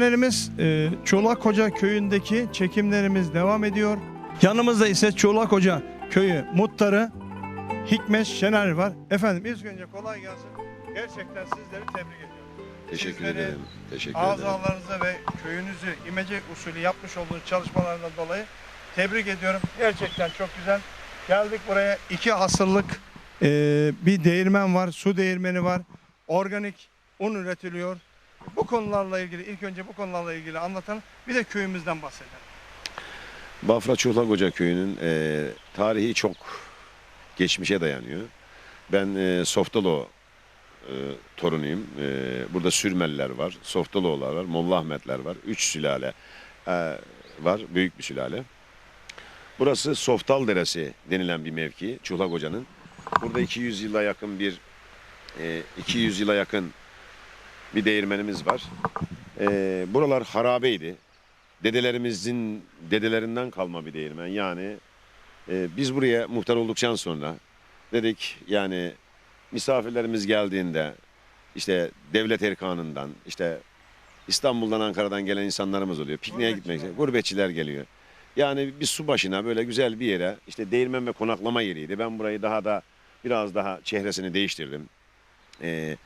izleyenlerimiz e, Çolakhoca köyündeki çekimlerimiz devam ediyor. Yanımızda ise Çolakhoca köyü muhtarı Hikmet Şener var. Efendim ilk önce kolay gelsin. Gerçekten sizleri tebrik ediyorum. Teşekkür Sizleri ederim. Teşekkür ederim. Azalarınıza ve köyünüzü imece usulü yapmış olduğunuz çalışmalarından dolayı tebrik ediyorum. Gerçekten çok güzel. Geldik buraya iki asırlık e, bir değirmen var, su değirmeni var. Organik un üretiliyor. Bu konularla ilgili ilk önce bu konularla ilgili anlatalım. Bir de köyümüzden bahsedelim. Bafra Çuhlakoca köyünün e, tarihi çok geçmişe dayanıyor. Ben e, Softalo e, torunuyum. E, burada Sürmeliler var, Softaloğullar var, Molla Ahmetler var. Üç sülale e, var, büyük bir sülale. Burası Softal Deresi denilen bir mevki Çuhlakoca'nın. Burada 200 yıla yakın bir e, 200 yıla yakın bir değirmenimiz var. E, buralar harabeydi. Dedelerimizin dedelerinden kalma bir değirmen. Yani e, biz buraya muhtar olduktan sonra dedik yani misafirlerimiz geldiğinde işte devlet erkanından işte İstanbul'dan Ankara'dan gelen insanlarımız oluyor. Pikniğe gitmek için gurbetçiler geliyor. Yani bir su başına böyle güzel bir yere işte değirmen ve konaklama yeriydi. Ben burayı daha da biraz daha çehresini değiştirdim. Ee,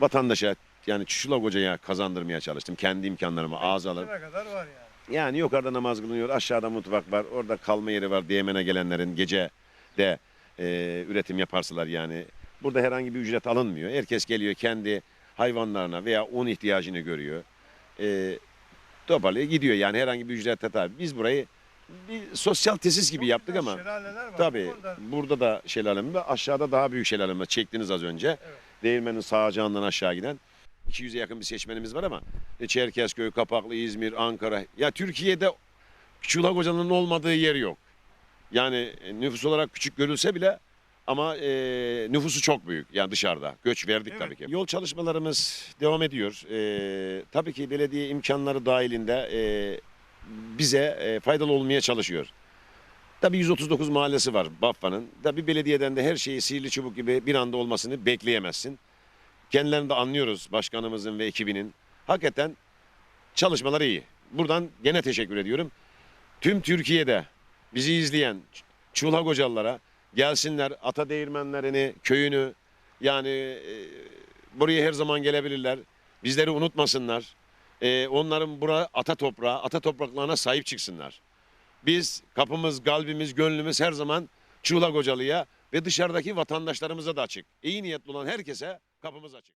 vatandaşa yani Çuşula Koca'ya kazandırmaya çalıştım. Kendi imkanlarımı ağza alıp. Kadar var yani. Yani yukarıda namaz kılınıyor, aşağıda mutfak var, orada kalma yeri var Değmen'e gelenlerin gece de e, üretim yaparsalar yani. Burada herhangi bir ücret alınmıyor. Herkes geliyor kendi hayvanlarına veya un ihtiyacını görüyor. E, toparlıyor gidiyor yani herhangi bir ücret tabii. Biz burayı bir sosyal tesis gibi Çok yaptık güzel ama Şelaleler var. tabii Burada burada da şelalem var. Aşağıda daha büyük şelalem var. Çektiniz az önce. Evet. Değirmenin sağacağından aşağı giden 200'e yakın bir seçmenimiz var ama e, Çerkezköy, Kapaklı, İzmir, Ankara. Ya Türkiye'de Çulak Hoca'nın olmadığı yer yok. Yani e, nüfus olarak küçük görülse bile ama e, nüfusu çok büyük. Yani dışarıda. Göç verdik Evet. tabii ki. Yol çalışmalarımız devam ediyor. E, tabii ki belediye imkanları dahilinde e, bize e, faydalı olmaya çalışıyor. Tabii 139 mahallesi var Bafra'nın. Tabii belediyeden de her şeyi sihirli çubuk gibi bir anda olmasını bekleyemezsin. Kendilerini de anlıyoruz başkanımızın ve ekibinin. Hakikaten çalışmaları iyi. Buradan gene teşekkür ediyorum. Tüm Türkiye'de bizi izleyen Çulha Kocalılara gelsinler ata değirmenlerini, köyünü yani e, buraya her zaman gelebilirler. Bizleri unutmasınlar. E, onların bura ata toprağı, ata topraklarına sahip çıksınlar. Biz kapımız, kalbimiz, gönlümüz her zaman Çuğla Kocalı'ya ve dışarıdaki vatandaşlarımıza da açık. İyi niyetli olan herkese kapımız açık.